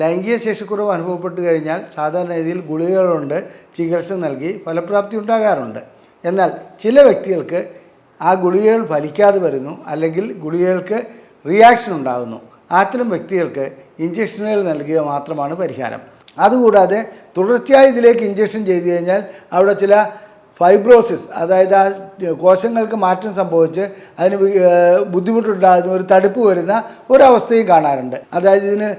ലൈംഗിക ശേഷിക്കുറവ് അനുഭവപ്പെട്ടു കഴിഞ്ഞാൽ സാധാരണ രീതിയിൽ ഗുളികകളുണ്ട് ചികിത്സ നൽകി ഫലപ്രാപ്തി ഉണ്ടാകാറുണ്ട്. എന്നാൽ ചില വ്യക്തികൾക്ക് ആ ഗുളികകൾ ഫലിക്കാതെ വരുന്നു അല്ലെങ്കിൽ ഗുളികകൾക്ക് റിയാക്ഷൻ ഉണ്ടാകുന്നു. അത്തരം വ്യക്തികൾക്ക് ഇഞ്ചക്ഷനുകൾ നൽകുക മാത്രമാണ് പരിഹാരം. അതുകൂടാതെ തുടർച്ചയായി ഇതിലേക്ക് ഇഞ്ചക്ഷൻ ചെയ്തു കഴിഞ്ഞാൽ അവിടെ ചില ഫൈബ്രോസിസ് അതായത് ആ കോശങ്ങൾക്ക് മാറ്റം സംഭവിച്ച് അതിന് ബുദ്ധിമുട്ടുണ്ടാകുന്ന ഒരു തടുപ്പ് വരുന്ന ഒരവസ്ഥയും കാണാറുണ്ട്. അതായത് ഇതിന്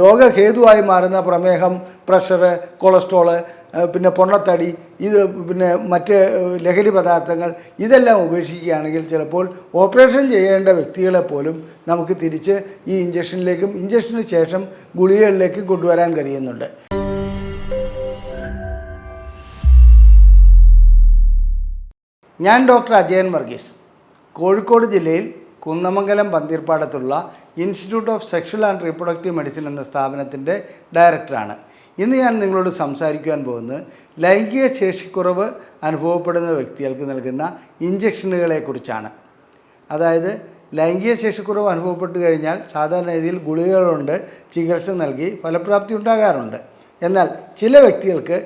രോഗഹേതുവായി മാറുന്ന പ്രമേഹം പ്രഷർ കൊളസ്ട്രോൾ പിന്നെ പൊണ്ണത്തടി ഇത് പിന്നെ മറ്റ് ലഹരി പദാർത്ഥങ്ങൾ ഇതെല്ലാം ഉപേക്ഷിക്കുകയാണെങ്കിൽ ചിലപ്പോൾ ഓപ്പറേഷൻ ചെയ്യേണ്ട വ്യക്തികളെ പോലും നമുക്ക് തിരിച്ച് ഈ ഇഞ്ചക്ഷനിലേക്കും ഇഞ്ചക്ഷന് ശേഷം ഗുളികകളിലേക്കും കൊണ്ടുവരാൻ കഴിയുന്നുണ്ട്. ഞാൻ ഡോക്ടർ അജയൻ വർഗീസ്. കോഴിക്കോട് ജില്ലയിൽ Kunnamangalam പന്തീർപ്പാടത്തുള്ള institute of sexual and reproductive medicine എന്ന സ്ഥാപനത്തിന്റെ ഡയറക്ടറാണ്. ഇന്ന് ഞാൻ നിങ്ങളോട് സംസാരിക്കുവാൻ പോകുന്നത് ലൈംഗിക ശേഷിക്കുറവ് അനുഭവപ്പെടുന്ന വ്യക്തികൾക്ക് നൽകുന്ന ഇഞ്ചക്ഷനുകളെക്കുറിച്ചാണ് അതായത് ലൈംഗിക ശേഷിക്കുറവ് അനുഭവപ്പെട്ടു കഴിഞ്ഞാൽ സാധാരണ രീതിയിൽ ഗുളികകളുണ്ട് ചികിത്സ നൽകി ഫലപ്രാപ്തി ഉണ്ടാകാറുണ്ട്. എന്നാൽ ചില വ്യക്തികൾക്ക്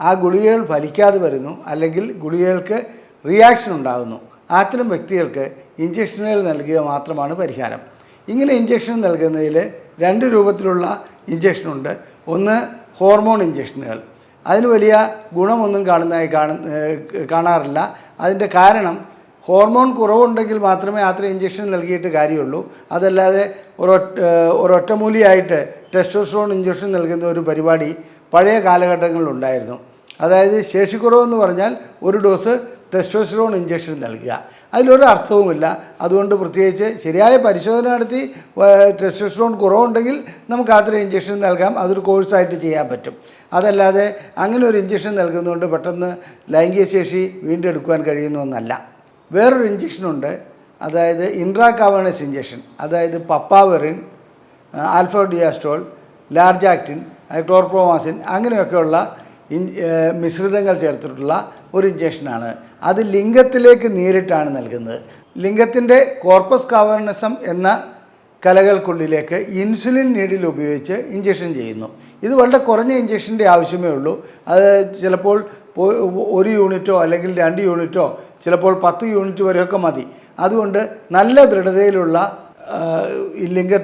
ആ ഗുളികകൾ ഫലിക്കാതെ വരുന്നു അല്ലെങ്കിൽ ഗുളികകൾക്ക് റിയാക്ഷൻ ഉണ്ടാകുന്നു. അത്തരം വ്യക്തികൾക്ക് ഇഞ്ചക്ഷനുകൾ നൽകുക മാത്രമാണ് പരിഹാരം. ഇങ്ങനെ ഇഞ്ചക്ഷൻ നൽകുന്നതിൽ രണ്ട് രൂപത്തിലുള്ള ഇഞ്ചക്ഷനുണ്ട് ഒന്ന് ഹോർമോൺ ഇഞ്ചക്ഷനുകൾ അതിന് വലിയ ഗുണമൊന്നും കാണുന്നതായി കാണുന്ന കാണാറില്ല. അതിന്റെ കാരണം ഹോർമോൺ കുറവുണ്ടെങ്കിൽ മാത്രമേ അത്ര ഇഞ്ചക്ഷൻ നൽകിയിട്ട് കാര്യമുള്ളൂ. അതല്ലാതെ ഒരൊറ്റ ഒരൊറ്റമൂലിയായിട്ട് ടെസ്റ്റോസ്ട്രോൺ ഇഞ്ചക്ഷൻ നൽകുന്ന ഒരു പരിപാടി പഴയ കാലഘട്ടങ്ങളിലുണ്ടായിരുന്നു അതായത് ശേഷിക്കുറവെന്ന് പറഞ്ഞാൽ ഒരു ഡോസ് ടെസ്റ്റോസ്റ്റിറോൺ ഇഞ്ചക്ഷൻ നൽകുക. അതിലൊരു അർത്ഥവുമില്ല. അതുകൊണ്ട് പ്രത്യേകിച്ച് ശരിയായ പരിശോധന നടത്തി ടെസ്റ്റോസ്റ്ററോൺ കുറവുണ്ടെങ്കിൽ നമുക്ക് അത്ര ഇഞ്ചക്ഷൻ നൽകാം. അതൊരു കോഴ്സായിട്ട് ചെയ്യാൻ പറ്റും. അതല്ലാതെ അങ്ങനെ ഒരു ഇഞ്ചക്ഷൻ നൽകുന്നതുകൊണ്ട് പെട്ടെന്ന് ലൈംഗിക ശേഷി വീണ്ടെടുക്കുവാൻ കഴിയുന്ന ഒന്നല്ല. വേറൊരു ഇഞ്ചക്ഷനുണ്ട് അതായത് ഇൻട്രാകാവേണസ് ഇഞ്ചക്ഷൻ അതായത് പപ്പാവെറിൻ ആൽഫ ഡിയാസ്ട്രോൾ ലാർജാക്റ്റിൻ ക്ലോർപ്രോമാസിൻ അങ്ങനെയൊക്കെയുള്ള മിശ്രിതങ്ങൾ ചേർത്തിട്ടുള്ള ഒരു ഇഞ്ചക്ഷനാണ് അത് ലിംഗത്തിലേക്ക് നേരിട്ടാണ് നൽകുന്നത്. ലിംഗത്തിന്റെ കോർപ്പസ് കവർണസം എന്ന കലകൾക്കുള്ളിലേക്ക് ഇൻസുലിൻ നീഡിൽ ഉപയോഗിച്ച് ഇഞ്ചക്ഷൻ ചെയ്യുന്നു. ഇത് വളരെ കുറഞ്ഞ ഇഞ്ചക്ഷന്റെ ആവശ്യമേ ഉള്ളൂ. അത് ചിലപ്പോൾ ഒരു യൂണിറ്റോ അല്ലെങ്കിൽ രണ്ട് യൂണിറ്റോ ചിലപ്പോൾ പത്ത് യൂണിറ്റ് വരെയൊക്കെ മതി. അതുകൊണ്ട് നല്ല ദൃഢതയിലുള്ള ലിംഗ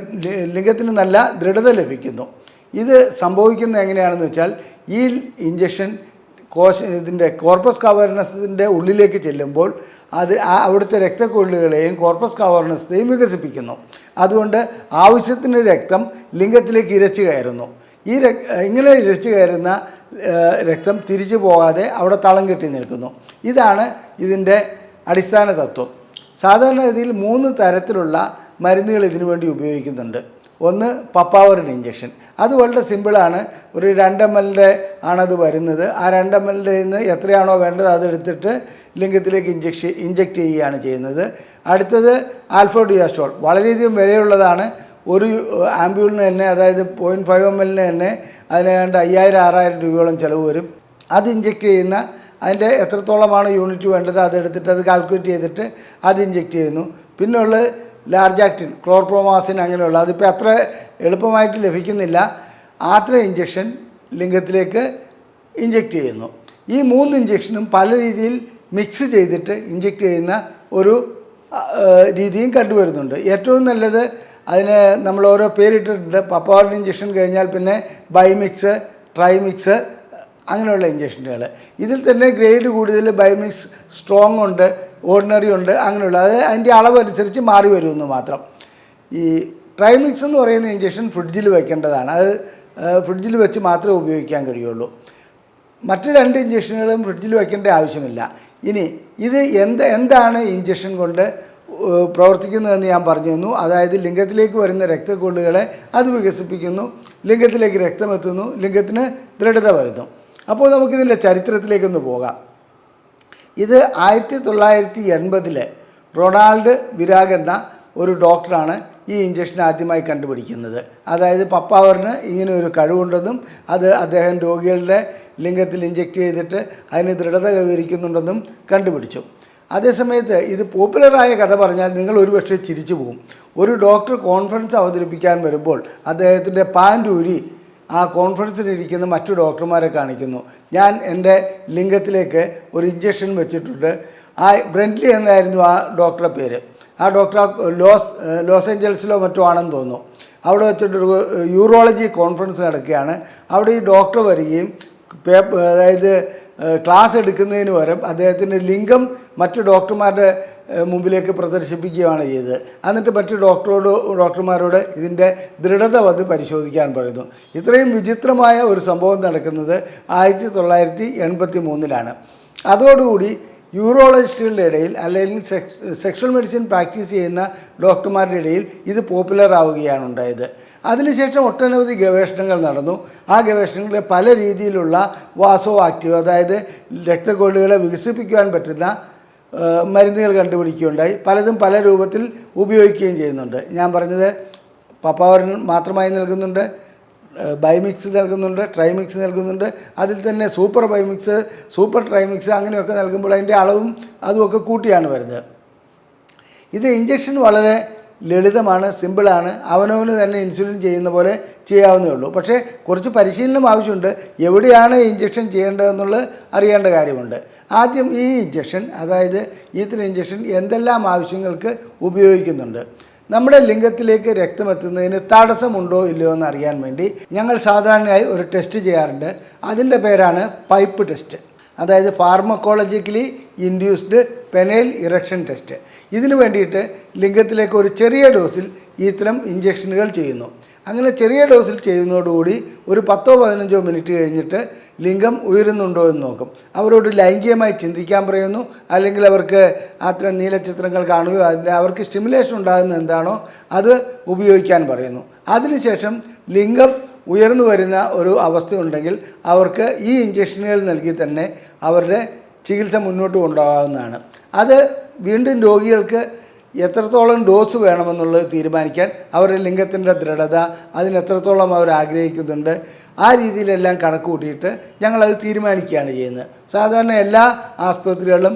ലിംഗത്തിന് നല്ല ദൃഢത ലഭിക്കുന്നു. ഇത് സംഭവിക്കുന്നത് എങ്ങനെയാണെന്ന് വെച്ചാൽ ഈ ഇഞ്ചക്ഷൻ കോശ ഇതിന്റെ കോർപ്പസ് കവർണസിന്റെ ഉള്ളിലേക്ക് ചെല്ലുമ്പോൾ അത് അവിടുത്തെ രക്തക്കൊള്ളുകളെയും കോർപ്പസ് കാവർണസത്തെയും വികസിപ്പിക്കുന്നു. അതുകൊണ്ട് ആവശ്യത്തിന് രക്തം ലിംഗത്തിലേക്ക് ഇരച്ചു കയറുന്നു. ഈ ഇങ്ങനെ ഇരച്ചു കയറുന്ന രക്തം തിരിച്ചു പോകാതെ അവിടെ തളം കെട്ടി നിൽക്കുന്നു. ഇതാണ് ഇതിന്റെ അടിസ്ഥാന തത്വം. സാധാരണഗതിയിൽ മൂന്ന് തരത്തിലുള്ള മരുന്നുകൾ ഇതിനു വേണ്ടി ഉപയോഗിക്കുന്നുണ്ട്. ഒന്ന് പപ്പാവറിൻ ഇഞ്ചക്ഷൻ അത് വളരെ സിമ്പിളാണ് ഒരു രണ്ട് എം എല്ലിന്റെ ആണത് വരുന്നത്. ആ രണ്ട് എം എല്ലിന്റെ നിന്ന് എത്രയാണോ വേണ്ടത് അതെടുത്തിട്ട് ലിംഗത്തിലേക്ക് ഇഞ്ചക്ഷൻ ഇഞ്ചക്റ്റ് ചെയ്യുകയാണ് ചെയ്യുന്നത്. അടുത്തത് ആൽഫോഡിയാസ്ട്രോൾ വളരെയധികം വിലയുള്ളതാണ്. ഒരു ആംബ്യൂളിന് തന്നെ അതായത് പോയിന്റ് ഫൈവ് എം എല്ലിന് തന്നെ അതിന് ഏതാണ്ട് അയ്യായിരം ആറായിരം രൂപയോളം ചിലവ് വരും. അത് ഇഞ്ചക്റ്റ് ചെയ്യുന്ന അതിന്റെ എത്രത്തോളമാണ് യൂണിറ്റ് വേണ്ടത് അതെടുത്തിട്ട് അത് കാൽക്കുലേറ്റ് ചെയ്തിട്ട് അത് ഇഞ്ചക്റ്റ് ചെയ്യുന്നു. പിന്നെ ഉള്ളത് ലാർജാക്റ്റിൻ ക്ലോർപ്രോമാസിൻ അങ്ങനെയുള്ള. അതിപ്പോൾ അത്ര എളുപ്പമായിട്ട് ലഭിക്കുന്നില്ല. ആത്ര ഇഞ്ചക്ഷൻ ലിംഗത്തിലേക്ക് ഇഞ്ചെക്റ്റ് ചെയ്യുന്നു. ഈ മൂന്ന് ഇഞ്ചക്ഷനും പല രീതിയിൽ മിക്സ് ചെയ്തിട്ട് ഇഞ്ചെക്റ്റ് ചെയ്യുന്ന ഒരു രീതിയും കണ്ടുവരുന്നുണ്ട്. ഏറ്റവും നല്ലത് അതിന് നമ്മൾ ഓരോ പേരിട്ടിട്ടുണ്ട്. പപ്പാറിൻ ഇഞ്ചക്ഷൻ കഴിഞ്ഞാൽ പിന്നെ ബൈമിക്സ് ട്രൈമിക്സ് അങ്ങനെയുള്ള ഇഞ്ചക്ഷനുകൾ ഇതിൽ തന്നെ ഗ്രേഡ് കൂടുതൽ ബയോമിക്സ് സ്ട്രോങ് ഉണ്ട് ഓർഡിനറി ഉണ്ട് അങ്ങനെയുള്ള. അത് അതിന്റെ അളവ് അനുസരിച്ച് മാറി വരുമെന്ന് മാത്രം. ഈ ട്രൈമിക്സ് എന്ന് പറയുന്ന ഇഞ്ചക്ഷൻ ഫ്രിഡ്ജിൽ വെക്കേണ്ടതാണ്. അത് ഫ്രിഡ്ജിൽ വെച്ച് മാത്രമേ ഉപയോഗിക്കാൻ കഴിയുള്ളൂ. മറ്റ് രണ്ട് ഇഞ്ചക്ഷനുകളും ഫ്രിഡ്ജിൽ വെക്കേണ്ട ആവശ്യമില്ല. ഇനി ഇത് എന്ത് എന്താണ് ഇഞ്ചക്ഷൻ കൊണ്ട് പ്രവർത്തിക്കുന്നതെന്ന് ഞാൻ പറഞ്ഞു തന്നു. അതായത് ലിംഗത്തിലേക്ക് വരുന്ന രക്തക്കൊള്ളുകളെ അത് വികസിപ്പിക്കുന്നു. ലിംഗത്തിലേക്ക് രക്തമെത്തുന്നു ലിംഗത്തിന് ദൃഢത വരുന്നു. അപ്പോൾ നമുക്കിതിന്റെ ചരിത്രത്തിലേക്കൊന്ന് പോകാം. ഇത് ആയിരത്തി തൊള്ളായിരത്തി എൺപതിലെ റൊണാൾഡ് വിരാഗ് എന്ന ഒരു ഡോക്ടറാണ് ഈ ഇഞ്ചക്ഷൻ ആദ്യമായി കണ്ടുപിടിക്കുന്നത്. അതായത് പപ്പാവറിന് ഇങ്ങനെ ഒരു കഴിവുണ്ടെന്നും അത് അദ്ദേഹം രോഗികളുടെ ലിംഗത്തിൽ ഇഞ്ചക്ട് ചെയ്തിട്ട് അതിന് ദൃഢത കൈവരിക്കുന്നുണ്ടെന്നും കണ്ടുപിടിച്ചു. അതേസമയത്ത് ഇത് പോപ്പുലറായ കഥ പറഞ്ഞാൽ നിങ്ങൾ ഒരുപക്ഷെ ചിരിച്ചു പോകും ഒരു ഡോക്ടർ കോൺഫറൻസ് അവതരിപ്പിക്കാൻ വരുമ്പോൾ അദ്ദേഹത്തിന്റെ പാന്റ് ഊരി ആ കോൺഫറൻസിൽ ഇരിക്കുന്ന മറ്റു ഡോക്ടർമാരെ കാണിക്കുന്നു. ഞാൻ എന്റെ ലിംഗത്തിലേക്ക് ഒരു ഇഞ്ചക്ഷൻ വെച്ചിട്ടുണ്ട്. ആ ബ്രെൻഡ്ലി എന്നായിരുന്നു ആ ഡോക്ടറെ പേര്. ആ ഡോക്ടർ ലോസ് ലോസ് ഏഞ്ചൽസിലോ മറ്റോ ആണെന്ന് തോന്നുന്നു. അവിടെ വെച്ചിട്ടൊരു യൂറോളജി കോൺഫറൻസ് നടക്കുകയാണ്. അവിടെ ഈ ഡോക്ടർ വരികയും പേപ്പർ അതായത് ക്ലാസ് എടുക്കുന്നതിന് പകരം അദ്ദേഹത്തിന്റെ ലിംഗം മറ്റു ഡോക്ടർമാരുടെ മുമ്പിലേക്ക് പ്രദർശിപ്പിക്കുകയാണ് ചെയ്തത്. എന്നിട്ട് മറ്റു ഡോക്ടറോട് ഡോക്ടർമാരോട് ഇതിന്റെ ദൃഢത വന്ന് പരിശോധിക്കാൻ പറയുന്നു. ഇത്രയും വിചിത്രമായ ഒരു സംഭവം നടക്കുന്നത് ആയിരത്തി തൊള്ളായിരത്തി എൺപത്തി മൂന്നിലാണ് അതോടുകൂടി യൂറോളജിസ്റ്റുകളുടെ ഇടയിൽ അല്ലെങ്കിൽ സെക്സ് സെക്ഷൽ മെഡിസിൻ പ്രാക്ടീസ് ചെയ്യുന്ന ഡോക്ടർമാരുടെ ഇടയിൽ ഇത് പോപ്പുലർ ആവുകയാണ് ഉണ്ടായത്. അതിനുശേഷം ഒട്ടനവധി ഗവേഷണങ്ങൾ നടന്നു. ആ ഗവേഷണങ്ങളിൽ പല രീതിയിലുള്ള വാസോ ആക്റ്റീവ് അതായത് രക്തക്കൊള്ളുകളെ വികസിപ്പിക്കുവാൻ പറ്റുന്ന മരുന്നുകൾ കണ്ടുപിടിക്കുകയുണ്ടായി. പലതും പല രൂപത്തിൽ ഉപയോഗിക്കുകയും ചെയ്യുന്നുണ്ട്. ഞാൻ പറഞ്ഞത് പപ്പാവരൻ മാത്രമായി നൽകുന്നുണ്ട് ബൈമിക്സ് നൽകുന്നുണ്ട് ട്രൈമിക്സ് നൽകുന്നുണ്ട്. അതിൽ തന്നെ സൂപ്പർ ബൈമിക്സ് സൂപ്പർ ട്രൈമിക്സ് അങ്ങനെയൊക്കെ നൽകുമ്പോൾ അതിന്റെ അളവും അതുമൊക്കെ കൂട്ടിയാണ് വരുന്നത്. ഇത് ഇഞ്ചക്ഷൻ വളരെ ലളിതമാണ് സിമ്പിളാണ്. അവനവന് തന്നെ ഇൻസുലിൻ ചെയ്യുന്ന പോലെ ചെയ്യാവുന്നേ ഉള്ളൂ. പക്ഷേ കുറച്ച് പരിശീലനം ആവശ്യമുണ്ട്. എവിടെയാണ് ഇഞ്ചക്ഷൻ ചെയ്യേണ്ടതെന്നുള്ളത് അറിയേണ്ട കാര്യമുണ്ട്. ആദ്യം ഈ ഇഞ്ചക്ഷൻ അതായത് ഈത്തിന് ഇഞ്ചക്ഷൻ എന്തെല്ലാം ആവശ്യങ്ങൾക്ക് ഉപയോഗിക്കുന്നുണ്ട്. നമ്മുടെ ലിംഗത്തിലേക്ക് രക്തമെത്തുന്നതിന് തടസ്സമുണ്ടോ ഇല്ലയോ എന്ന് അറിയാൻ വേണ്ടി ഞങ്ങൾ സാധാരണയായി ഒരു ടെസ്റ്റ് ചെയ്യാറുണ്ട്. അതിന്റെ പേരാണ് പൈപ്പ് ടെസ്റ്റ് അതായത് pharmacologically induced penile erection test ഇതിനു വേണ്ടിയിട്ട് ലിംഗത്തിലേക്ക് ഒരു ചെറിയ ഡോസിൽ ഇത്തരം ഇഞ്ചക്ഷനുകൾ ചെയ്യുന്നു. അങ്ങനെ ചെറിയ ഡോസിൽ ചെയ്യുന്നതോടുകൂടി ഒരു പത്തോ പതിനഞ്ചോ മിനിറ്റ് കഴിഞ്ഞിട്ട് ലിംഗം ഉയരുന്നുണ്ടോ എന്ന് നോക്കും. അവരോട് ലൈംഗികമായി ചിന്തിക്കാൻ പറയുന്നു. അല്ലെങ്കിൽ അവർക്ക് അത്തരം നീലചിത്രങ്ങൾ കാണുകയോ അതിന്റെ അവർക്ക് സ്റ്റിമുലേഷൻ ഉണ്ടാകുന്ന എന്താണോ അത് ഉപയോഗിക്കാൻ പറയുന്നു. അതിനുശേഷം ലിംഗം ഉയർന്നു വരുന്ന ഒരു അവസ്ഥയുണ്ടെങ്കിൽ അവർക്ക് ഈ ഇഞ്ചക്ഷനുകൾ നൽകി തന്നെ അവരുടെ ചികിത്സ മുന്നോട്ട് കൊണ്ടുപോകാവുന്നതാണ്. അത് വീണ്ടും രോഗികൾക്ക് എത്രത്തോളം ഡോസ് വേണമെന്നുള്ളത് തീരുമാനിക്കാൻ അവരുടെ ലിംഗത്തിന്റെ ദൃഢത അതിന് എത്രത്തോളം അവർ ആഗ്രഹിക്കുന്നുണ്ട് ആ രീതിയിലെല്ലാം കണക്ക് കൂട്ടിയിട്ട് ഞങ്ങളത് തീരുമാനിക്കുകയാണ് ചെയ്യുന്നത്. സാധാരണ എല്ലാ ആസ്പത്രികളിലും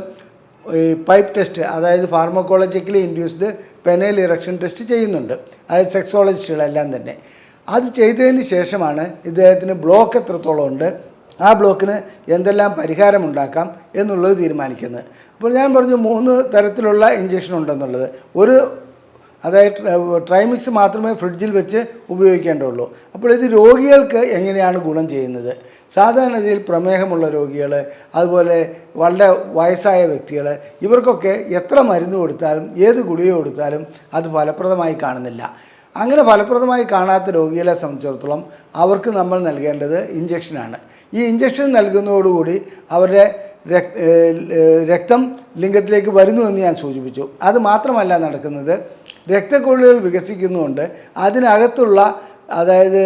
ഈ പൈപ്പ് ടെസ്റ്റ് അതായത് pharmacologically induced penile erection test ചെയ്യുന്നുണ്ട്. അതായത് സെക്സോളജിസ്റ്റുകളെല്ലാം തന്നെ. അത് ചെയ്തതിന് ശേഷമാണ് ഇദ്ദേഹത്തിന് ബ്ലോക്ക് എത്രത്തോളം ഉണ്ട്. ആ ബ്ലോക്കിന് എന്തെല്ലാം പരിഹാരം ഉണ്ടാക്കാം എന്നുള്ളത് തീരുമാനിക്കുന്നത്. അപ്പോൾ ഞാൻ പറഞ്ഞു മൂന്ന് തരത്തിലുള്ള ഇഞ്ചക്ഷൻ ഉണ്ടെന്നുള്ളത്. ഒരു അതായത് ട്രൈമിക്സ് മാത്രമേ ഫ്രിഡ്ജിൽ വെച്ച് ഉപയോഗിക്കേണ്ടുള്ളൂ. അപ്പോൾ ഇത് രോഗികൾക്ക് എങ്ങനെയാണ് ഗുണം ചെയ്യുന്നത്? സാധാരണഗതിയിൽ പ്രമേഹമുള്ള രോഗികൾ അതുപോലെ വളരെ വയസ്സായ വ്യക്തികൾ ഇവർക്കൊക്കെ എത്ര മരുന്ന് കൊടുത്താലും ഏത് ഗുളിക കൊടുത്താലും അത് ഫലപ്രദമായി കാണുന്നില്ല. അങ്ങനെ ഫലപ്രദമായി കാണാത്ത രോഗികളെ സംബന്ധിച്ചിടത്തോളം അവർക്ക് നമ്മൾ നൽകേണ്ടത് ഇഞ്ചക്ഷനാണ്. ഈ ഇഞ്ചക്ഷൻ നൽകുന്നതോടുകൂടി അവരുടെ രക്തം ലിംഗത്തിലേക്ക് വരുന്നു എന്ന് ഞാൻ സൂചിപ്പിച്ചു. അത് മാത്രമല്ല നടക്കുന്നത് രക്തക്കൊള്ളുകൾ വികസിക്കുന്നുണ്ട്. അതിനകത്തുള്ള അതായത്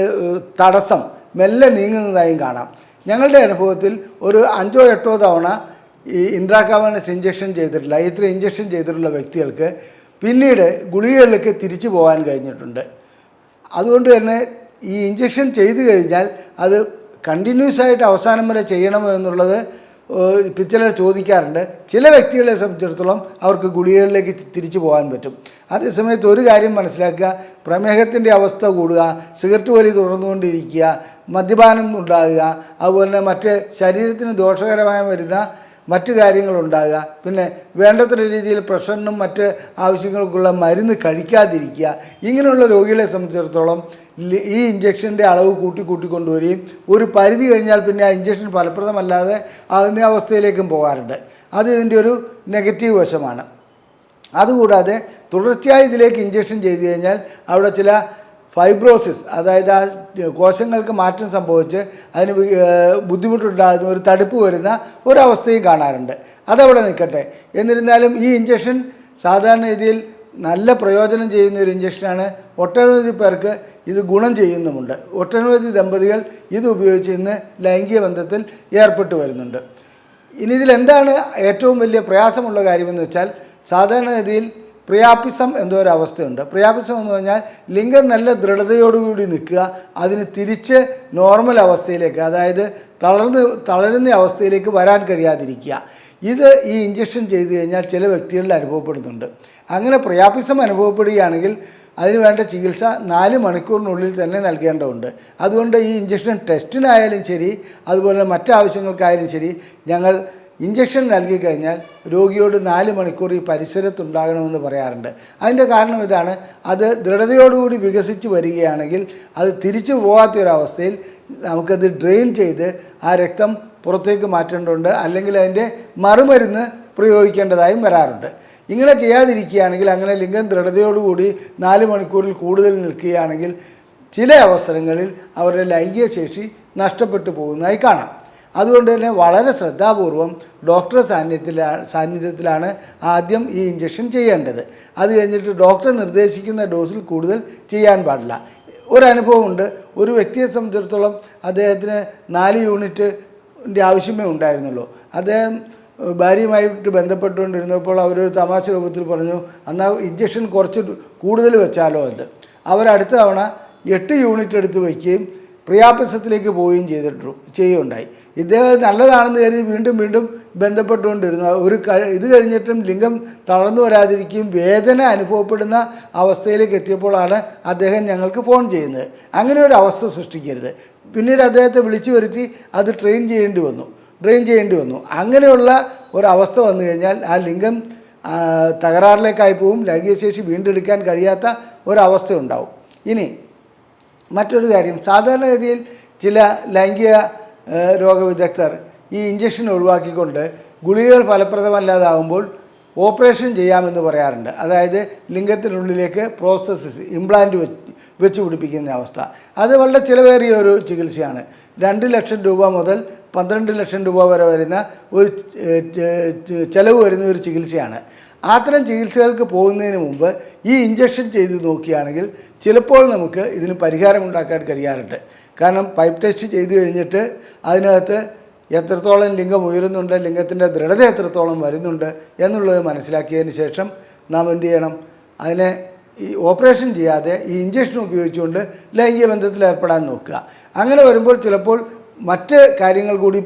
തടസ്സം മെല്ലെ നീങ്ങുന്നതായും കാണാം. ഞങ്ങളുടെ അനുഭവത്തിൽ ഒരു അഞ്ചോ എട്ടോ തവണ ഈ ഇൻട്രാകാവനസ് ഇഞ്ചക്ഷൻ ചെയ്തിട്ടുള്ള ഇത്ര ഇഞ്ചക്ഷൻ ചെയ്തിട്ടുള്ള വ്യക്തികൾക്ക് പിന്നീട് ഗുളികകളിലേക്ക് തിരിച്ചു പോകാൻ കഴിഞ്ഞിട്ടുണ്ട്. അതുകൊണ്ട് തന്നെ ഈ ഇഞ്ചക്ഷൻ ചെയ്തു കഴിഞ്ഞാൽ അത് കണ്ടിന്യൂസ് ആയിട്ട് അവസാനം വരെ ചെയ്യണമോ എന്നുള്ളത് ചിലർ ചോദിക്കാറുണ്ട്. ചില വ്യക്തികളെ സംബന്ധിച്ചിടത്തോളം അവർക്ക് ഗുളികകളിലേക്ക് തിരിച്ചു പോകാൻ പറ്റും. അതേസമയത്ത് ഒരു കാര്യം മനസ്സിലാക്കുക. പ്രമേഹത്തിന്റെ അവസ്ഥ കൂടുക സിഗരറ്റ് വലി തുടർന്നുകൊണ്ടിരിക്കുക മദ്യപാനം ഉണ്ടാകുക അതുപോലെ തന്നെ മറ്റ് ശരീരത്തിന് ദോഷകരമായി വരുന്ന മറ്റു കാര്യങ്ങളുണ്ടാകുക. പിന്നെ വേണ്ടത്ര രീതിയിൽ പ്രഷറിനും മറ്റ് ആവശ്യങ്ങൾക്കുള്ള മരുന്ന് കഴിക്കാതിരിക്കുക. ഇങ്ങനെയുള്ള രോഗികളെ സംബന്ധിച്ചിടത്തോളം ഈ ഇഞ്ചക്ഷന്റെ അളവ് കൂട്ടി കൂട്ടിക്കൊണ്ടുവരികയും ഒരു പരിധി കഴിഞ്ഞാൽ പിന്നെ ആ ഇഞ്ചക്ഷൻ ഫലപ്രദമല്ലാതെ ആകുന്ന അവസ്ഥയിലേക്കും പോകാറുണ്ട്. അത് ഇതിന്റെ ഒരു നെഗറ്റീവ് വശമാണ്. അതുകൂടാതെ തുടർച്ചയായി ഇതിലേക്ക് ഇഞ്ചക്ഷൻ ചെയ്തു കഴിഞ്ഞാൽ അവിടെ ചില ഫൈബ്രോസിസ് അതായത് ആ കോശങ്ങൾക്ക് മാറ്റം സംഭവിച്ച് അതിന് ബുദ്ധിമുട്ടുണ്ടാകുന്ന ഒരു തടുപ്പ് വരുന്ന ഒരവസ്ഥയും കാണാറുണ്ട്. അതവിടെ നിൽക്കട്ടെ. എന്നിരുന്നാലും ഈ ഇഞ്ചക്ഷൻ സാധാരണ രീതിയിൽ നല്ല പ്രയോജനം ചെയ്യുന്ന ഒരു ഇഞ്ചക്ഷനാണ് ഒട്ടനവധി പേർക്ക് ഇത് ഗുണം ചെയ്യുന്നുമുണ്ട്. ഒട്ടനവധി ദമ്പതികൾ ഇത് ഉപയോഗിച്ച് ഇന്ന് ലൈംഗിക ബന്ധത്തിൽ ഏർപ്പെട്ടു വരുന്നുണ്ട്. ഇനി ഇതിൽ എന്താണ് ഏറ്റവും വലിയ പ്രയാസമുള്ള കാര്യമെന്ന് വെച്ചാൽ സാധാരണഗതിയിൽ പ്രിയാപ്പിസം എന്തോ ഒരു അവസ്ഥയുണ്ട്. പ്രിയാപ്പിസം എന്ന് പറഞ്ഞാൽ ലിംഗം നല്ല ദൃഢതയോടുകൂടി നിൽക്കുക അതിന് തിരിച്ച് നോർമൽ അവസ്ഥയിലേക്ക് അതായത് തളർന്ന് തളരുന്ന അവസ്ഥയിലേക്ക് വരാൻ കഴിയാതിരിക്കുക. ഇത് ഈ ഇഞ്ചക്ഷൻ ചെയ്തു കഴിഞ്ഞാൽ ചില വ്യക്തികളിൽ അനുഭവപ്പെടുന്നുണ്ട്. അങ്ങനെ പ്രയാപിസം അനുഭവപ്പെടുകയാണെങ്കിൽ അതിന് വേണ്ട ചികിത്സ നാല് മണിക്കൂറിനുള്ളിൽ തന്നെ നൽകേണ്ടതുണ്ട്. അതുകൊണ്ട് ഈ ഇഞ്ചക്ഷൻ ടെസ്റ്റിനായാലും ശരി അതുപോലെ മറ്റാവശ്യങ്ങൾക്കായാലും ശരി ഞങ്ങൾ ഇഞ്ചക്ഷൻ നൽകി കഴിഞ്ഞാൽ രോഗിയോട് നാല് മണിക്കൂർ ഈ പരിസരത്തുണ്ടാകണമെന്ന് പറയാറുണ്ട്. അതിന്റെ കാരണം ഇതാണ്. അത് ദൃഢതയോടുകൂടി വികസിച്ച് വരികയാണെങ്കിൽ അത് തിരിച്ചു പോകാത്തൊരവസ്ഥയിൽ നമുക്കത് ഡ്രെയിൻ ചെയ്ത് ആ രക്തം പുറത്തേക്ക് മാറ്റേണ്ടതുണ്ട്. അല്ലെങ്കിൽ അതിന്റെ മറുമരുന്ന് പ്രയോഗിക്കേണ്ടതായും വരാറുണ്ട്. ഇങ്ങനെ ചെയ്യാതിരിക്കുകയാണെങ്കിൽ അങ്ങനെ ലിംഗം ദൃഢതയോടുകൂടി നാല് മണിക്കൂറിൽ കൂടുതൽ നിൽക്കുകയാണെങ്കിൽ ചില അവസരങ്ങളിൽ അവരുടെ ലൈംഗിക ശേഷി നഷ്ടപ്പെട്ടു പോകുന്നതായി കാണാം. അതുകൊണ്ട് തന്നെ വളരെ ശ്രദ്ധാപൂർവം ഡോക്ടറുടെ സാന്നിധ്യത്തിലാണ് സാന്നിധ്യത്തിലാണ് ആദ്യം ഈ ഇഞ്ചക്ഷൻ ചെയ്യേണ്ടത്. അത് കഴിഞ്ഞിട്ട് ഡോക്ടർ നിർദ്ദേശിക്കുന്ന ഡോസിൽ കൂടുതൽ ചെയ്യാൻ പാടില്ല. ഒരു അനുഭവമുണ്ട് ഒരു വ്യക്തിയെ സംബന്ധിച്ചിടത്തോളം അദ്ദേഹത്തിന് നാല് യൂണിറ്റിന്റെ ആവശ്യമേ ഉണ്ടായിരുന്നുള്ളൂ. അദ്ദേഹം ഭാര്യയുമായിട്ട് ബന്ധപ്പെട്ടുകൊണ്ടിരുന്നപ്പോൾ അവരൊരു തമാശ രൂപത്തിൽ പറഞ്ഞു എന്നാൽ ഇഞ്ചക്ഷൻ കുറച്ച് കൂടുതൽ വെച്ചാലോ എന്ന്. അവരടുത്ത തവണ എട്ട് യൂണിറ്റ് എടുത്ത് വയ്ക്കുകയും പ്രിയാപസത്തിലേക്ക് പോവുകയും ചെയ്തിട്ടു ചെയ്യുകയുണ്ടായി. ഇദ്ദേഹം നല്ലതാണെന്ന് കരുതി വീണ്ടും വീണ്ടും ബന്ധപ്പെട്ടുകൊണ്ടിരുന്നു. ഒരു ഇത് കഴിഞ്ഞിട്ടും ലിംഗം തളർന്നു വരാതിരിക്കുകയും വേദന അനുഭവപ്പെടുന്ന അവസ്ഥയിലേക്ക് എത്തിയപ്പോഴാണ് അദ്ദേഹം ഞങ്ങൾക്ക് ഫോൺ ചെയ്യുന്നത്. അങ്ങനെ ഒരു അവസ്ഥ സൃഷ്ടിക്കരുത്. പിന്നീട് അദ്ദേഹത്തെ വിളിച്ചു വരുത്തി അത് ട്രെയിൻ ചെയ്യേണ്ടി വന്നു. ട്രെയിൻ ചെയ്യേണ്ടി വന്നു. അങ്ങനെയുള്ള ഒരവസ്ഥ വന്നു കഴിഞ്ഞാൽ ആ ലിംഗം തകരാറിലേക്കായി പോവും. ലൈംഗികശേഷി വീണ്ടെടുക്കാൻ കഴിയാത്ത ഒരവസ്ഥ ഉണ്ടാവും ഇനി മറ്റൊരു കാര്യം സാധാരണഗതിയിൽ ചില ലൈംഗിക രോഗവിദഗ്ധർ ഈ ഇഞ്ചക്ഷൻ ഒഴിവാക്കിക്കൊണ്ട് ഗുളികകൾ ഫലപ്രദമല്ലാതാകുമ്പോൾ ഓപ്പറേഷൻ ചെയ്യാമെന്ന് പറയാറുണ്ട്. അതായത് ലിംഗത്തിനുള്ളിലേക്ക് പ്രോസ്റ്റസിസ് ഇംപ്ലാന്റ് വെച്ച് പിടിപ്പിക്കുന്ന അവസ്ഥ. അത് വളരെ ചിലവേറിയ ഒരു ചികിത്സയാണ്. രണ്ട് ലക്ഷം രൂപ മുതൽ പന്ത്രണ്ട് ലക്ഷം രൂപ വരെ വരുന്ന ഒരു ചെലവ് വരുന്ന ഒരു ചികിത്സയാണ്. അത്തരം ചികിത്സകൾക്ക് പോകുന്നതിന് മുമ്പ് ഈ ഇഞ്ചക്ഷൻ ചെയ്ത് നോക്കുകയാണെങ്കിൽ ചിലപ്പോൾ നമുക്ക് ഇതിന് പരിഹാരമുണ്ടാക്കാൻ കഴിയാറുണ്ട്. കാരണം പൈപ്പ് ടെസ്റ്റ് ചെയ്ത് കഴിഞ്ഞിട്ട് അതിനകത്ത് എത്രത്തോളം ലിംഗം ഉയരുന്നുണ്ട് ലിംഗത്തിന്റെ ദൃഢത എത്രത്തോളം വരുന്നുണ്ട് എന്നുള്ളത് മനസ്സിലാക്കിയതിന് ശേഷം നാം എന്ത് ചെയ്യണം? അതിനെ ഈ ഓപ്പറേഷൻ ചെയ്യാതെ ഈ ഇഞ്ചക്ഷൻ ഉപയോഗിച്ചുകൊണ്ട് ലൈംഗിക ബന്ധത്തിൽ ഏർപ്പെടാൻ നോക്കുക. അങ്ങനെ വരുമ്പോൾ ചിലപ്പോൾ മറ്റ് കാര്യങ്ങൾ കൂടി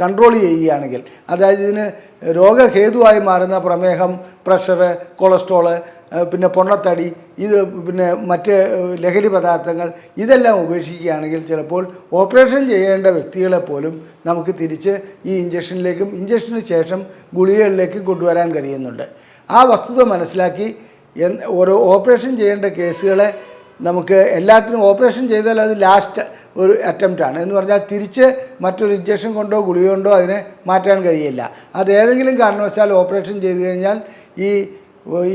കൺട്രോൾ ചെയ്യുകയാണെങ്കിൽ അതായത് ഇതിന് രോഗഹേതുവായി മാറുന്ന പ്രമേഹം പ്രഷർ കൊളസ്ട്രോൾ പിന്നെ പൊണ്ണത്തടി ഇത് പിന്നെ മറ്റ് ലഹരി പദാർത്ഥങ്ങൾ ഇതെല്ലാം ഉപേക്ഷിക്കുകയാണെങ്കിൽ ചിലപ്പോൾ ഓപ്പറേഷൻ ചെയ്യേണ്ട വ്യക്തികളെ പോലും നമുക്ക് തിരിച്ച് ഈ ഇഞ്ചക്ഷനിലേക്കും ഇഞ്ചക്ഷന് ശേഷം ഗുളികകളിലേക്ക് കൊണ്ടുവരാൻ കഴിയുന്നുണ്ട്. ആ വസ്തുത മനസ്സിലാക്കി ഓരോ ഓപ്പറേഷൻ ചെയ്യേണ്ട കേസുകളെ നമുക്ക് എല്ലാത്തിനും ഓപ്പറേഷൻ ചെയ്താൽ അത് ലാസ്റ്റ് ഒരു അറ്റംപ്റ്റാണ് എന്ന് പറഞ്ഞാൽ തിരിച്ച് മറ്റൊരു ഇഞ്ചക്ഷൻ കൊണ്ടോ ഗുളിക കൊണ്ടോ അതിനെ മാറ്റാൻ കഴിയില്ല. അത് ഏതെങ്കിലും കാരണവശാൽ ഓപ്പറേഷൻ ചെയ്തു കഴിഞ്ഞാൽ ഈ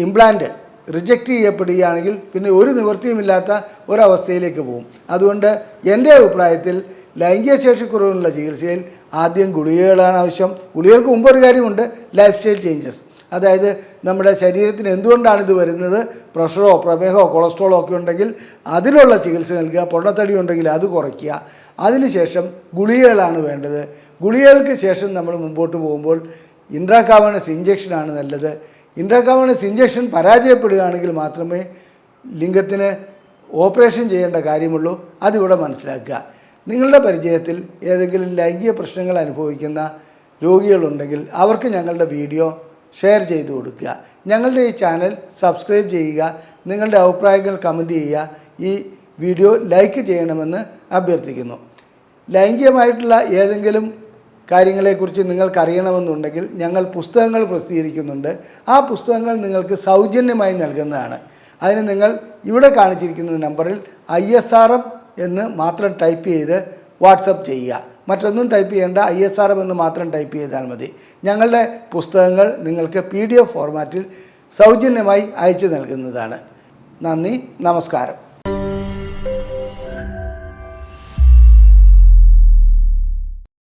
ഇംപ്ലാന്റ് റിജക്റ്റ് ചെയ്യപ്പെടുകയാണെങ്കിൽ പിന്നെ ഒരു നിവൃത്തിയുമില്ലാത്ത ഒരവസ്ഥയിലേക്ക് പോകും. അതുകൊണ്ട് എന്റെ അഭിപ്രായത്തിൽ ലൈംഗിക ശേഷിക്കുറവിനുള്ള ചികിത്സയിൽ ആദ്യം ഗുളികകളാണ് ആവശ്യം. ഗുളികൾക്ക് മുമ്പ് ഒരു കാര്യമുണ്ട് ലൈഫ് സ്റ്റൈൽ ചേഞ്ചസ് അതായത് നമ്മുടെ ശരീരത്തിന് എന്തുകൊണ്ടാണ് ഇത് വരുന്നത്? പ്രഷറോ പ്രമേഹമോ കൊളസ്ട്രോളോ ഒക്കെ ഉണ്ടെങ്കിൽ അതിനുള്ള ചികിത്സ നൽകുക പൊണ്ണത്തടി ഉണ്ടെങ്കിൽ അത് കുറയ്ക്കുക. അതിനുശേഷം ഗുളികകളാണ് വേണ്ടത്. ഗുളികകൾക്ക് ശേഷം നമ്മൾ മുമ്പോട്ട് പോകുമ്പോൾ ഇൻട്രാകാവണസ് ഇഞ്ചക്ഷനാണ് നല്ലത്. ഇൻട്രാകാവണസ് ഇഞ്ചക്ഷൻ പരാജയപ്പെടുകയാണെങ്കിൽ മാത്രമേ ലിംഗത്തിന് ഓപ്പറേഷൻ ചെയ്യേണ്ട കാര്യമുള്ളൂ. അതിവിടെ മനസ്സിലാക്കുക. നിങ്ങളുടെ പരിചയത്തിൽ ഏതെങ്കിലും ലൈംഗിക പ്രശ്നങ്ങൾ അനുഭവിക്കുന്ന രോഗികളുണ്ടെങ്കിൽ അവർക്ക് ഞങ്ങളുടെ വീഡിയോ ഷെയർ ചെയ്തു കൊടുക്കുക. ഞങ്ങളുടെ ഈ ചാനൽ സബ്സ്ക്രൈബ് ചെയ്യുക. നിങ്ങളുടെ അഭിപ്രായങ്ങൾ കമന്റ് ചെയ്യുക. ഈ വീഡിയോ ലൈക്ക് ചെയ്യണമെന്ന് അഭ്യർത്ഥിക്കുന്നു. ലൈംഗികമായിട്ടുള്ള ഏതെങ്കിലും കാര്യങ്ങളെക്കുറിച്ച് നിങ്ങൾക്കറിയണമെന്നുണ്ടെങ്കിൽ ഞങ്ങൾ പുസ്തകങ്ങൾ പ്രസിദ്ധീകരിക്കുന്നുണ്ട്. ആ പുസ്തകങ്ങൾ നിങ്ങൾക്ക് സൗജന്യമായി നൽകുന്നതാണ്. അതിന് നിങ്ങൾ ഇവിടെ കാണിച്ചിരിക്കുന്ന നമ്പറിൽ ഐ എസ് ആർ എം എന്ന് മാത്രം ടൈപ്പ് ചെയ്ത് വാട്സപ്പ് ചെയ്യുക. മറ്റൊന്നും ടൈപ്പ് ചെയ്യേണ്ട ഐ എസ് ആർ എം എന്ന് മാത്രം ടൈപ്പ് ചെയ്താൽ മതി. ഞങ്ങളുടെ പുസ്തകങ്ങൾ നിങ്ങൾക്ക് പി ഡി എഫ് ഫോർമാറ്റിൽ സൗജന്യമായി അയച്ചു നൽകുന്നതാണ്. നന്ദി നമസ്കാരം.